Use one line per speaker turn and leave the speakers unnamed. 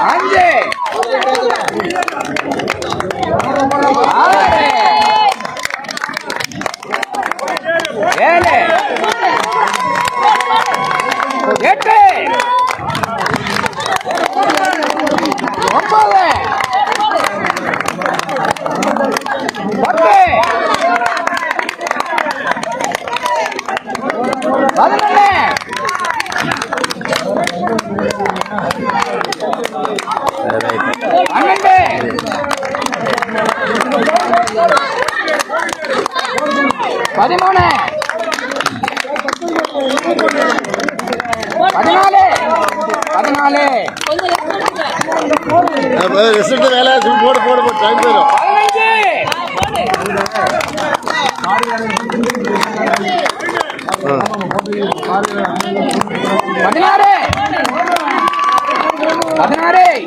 அஞ்சு. ஆறு. ஏழு. எட்டு. ஒன்பது. பத்து. பதினொன்று. பதிமூணு. பதினாலு. பதினாலு.
ரிசல்ட் வேலை போடு போடு போடு டைம் போயிடும்
பதினஞ்சு Agarrei!